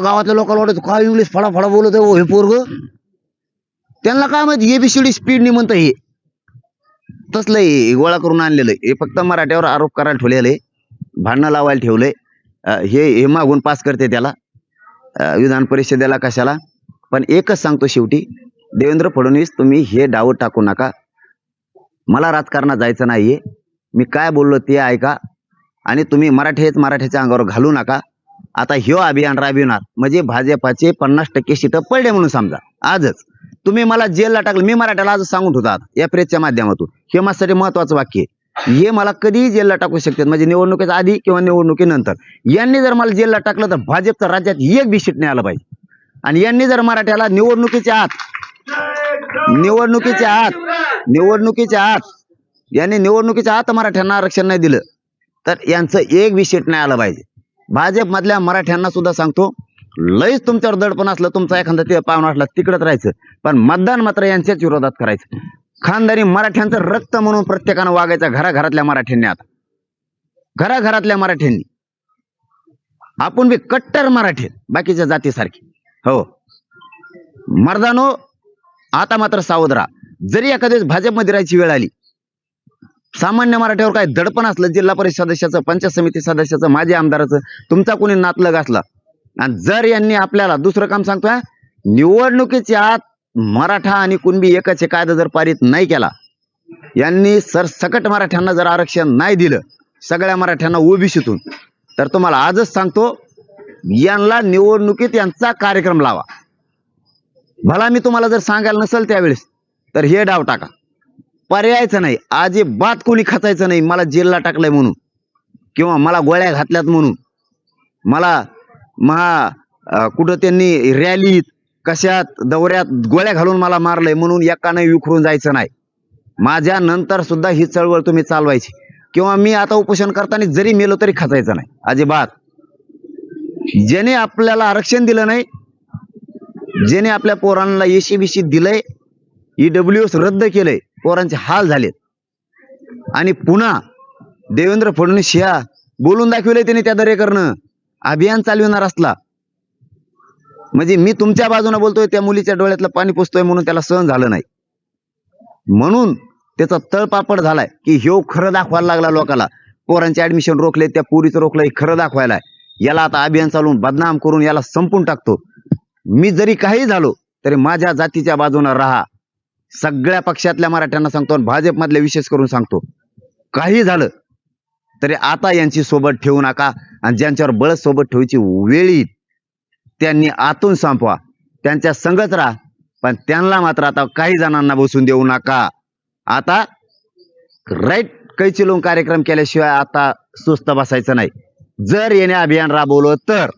गावातल्या लोकांना वाटत काय इंग्लिश फडा फडा बोलत आहे हो हे पोरग? त्यांना काय माहिती एबीसीडी स्पीड नि म्हणतं हे तसलं हे गोळा करून आणलेलं हे फक्त मराठ्यावर आरोप करायला ठेवलेलं आहे. भांडणं लावायला ठेवलंय हे हे मागून पास करते त्याला. विधान परिषदेला कशाला? पण एकच सांगतो शेवटी देवेंद्र फडणवीस तुम्ही हे डाव टाकू नका. मला राजकारणात जायचं नाहीये. मी काय बोललो ते ऐका. आणि तुम्ही मराठी हेच मराठ्याच्या अंगावर घालू नका. आता ह्यो अभियान राबविणार. म्हणजे भाजपाचे पन्नास टक्के सीटं पडले म्हणून समजा. आजच. तुम्ही मला जेलला टाकलं मी मराठ्याला आज सांगून होता या प्रेसच्या माध्यमातून. हे माझ्यासाठी महत्वाचं वाक्य आहे. हे मला कधीही जेलला टाकू शकतात म्हणजे निवडणुकीच्या आधी किंवा निवडणुकीनंतर यांनी जर मला जेलला टाकलं तर भाजपचं राज्यात एक बी सीट नाही आलं पाहिजे. आणि यांनी जर मराठ्याला निवडणुकीच्या आत निवडणुकीच्या आत निवडणुकीच्या आत यांनी निवडणुकीच्या आत मराठ्यांना आरक्षण नाही दिलं तर यांचं एक बी सीट नाही आलं पाहिजे. भाजपमधल्या मराठ्यांना सुद्धा सांगतो लयच तुमच्यावर दडपण असलं तुमचा एखादा ते पाहुणा असला तिकडंच राहायचं. पण मतदान मात्र यांच्याच विरोधात करायचं. खानदारी मराठ्यांचं रक्त म्हणून प्रत्येकानं वागायचं घराघरातल्या मराठ्यांनी आता. घराघरातल्या मराठ्यांनी. आपण बी कट्टर मराठी बाकीच्या जातीसारखी. हो. मर्दानो आता मात्र सावध राहा. जरी एखाद्या भाजपमध्ये राहायची वेळ आली सामान्य मराठ्यावर काय दडपण असलं जिल्हा परिषद सदस्याचं पंचायत समिती सदस्याचं माजी आमदाराचं तुमचा कोणी नातलग असला. आणि जर यांनी आपल्याला दुसरं काम सांगतोय निवडणुकीच्या आत मराठा आणि कुणबी एकाचे कायदा जर पारित नाही केला यांनी सरसकट मराठ्यांना जर आरक्षण नाही दिलं सगळ्या मराठ्यांना ओबीसीतून तर तुम्हाला आजच सांगतो यांना निवडणुकीत यांचा कार्यक्रम लावा. भला मी तुम्हाला जर सांगायला नसेल त्यावेळेस तर हे डाव टाका. पर्यायचं नाही. अजिबात कोणी खचायचं नाही. मला जेलला टाकलंय म्हणून. किंवा मला गोळ्या घातल्यात म्हणून. मला महा कुठं त्यांनी रॅलीत कशात दौऱ्यात गोळ्या घालून मला मारलंय म्हणून एकाने विखरून जायचं नाही. माझ्या नंतर सुद्धा ही चळवळ तुम्ही चालवायची. किंवा मी आता उपोषण करताना जरी मेलो तरी खचायचं नाही. अजिबात. ज्याने आपल्याला आरक्षण दिलं नाही ज्याने आपल्या पोरांना एशी बीसी दिलंय ईडब्ल्यू एस रद्द केलंय पोरांचे हाल झालेत. आणि पुन्हा देवेंद्र फडणवीस ह्या बोलून दाखविले त्याने त्या दरेकरनं. अभियान चालविणार असला. म्हणजे मी तुमच्या बाजूने बोलतोय त्या मुलीच्या डोळ्यातलं पाणी पुसतोय म्हणून त्याला सहन झालं नाही. म्हणून त्याचा तळपापड झालाय की ह्यो खरं दाखवायला लागला लोकाला. पोरांचे ऍडमिशन रोखले त्या पुरीचं रोखलं हे खरं दाखवायला याला आता अभियान चालवून बदनाम करून याला संपून टाकतो. मी जरी काही झालो तरी माझ्या जातीच्या बाजूने राहा. सगळ्या पक्षातल्या मराठ्यांना सांगतो आणि भाजपमधल्या विशेष करून सांगतो. काही झालं तरी आता यांची सोबत ठेवू नका आणि ज्यांच्यावर बळ सोबत ठेवायची वेळी त्यांनी आतून संपवा. त्यांच्या संगत राहा पण त्यांना मात्र आता काही जणांना बसून देऊ नका. आता राईट कैची लोक कार्यक्रम केल्याशिवाय आता सुस्त बसायचं नाही. जर येणे अभियान राबवलं तर.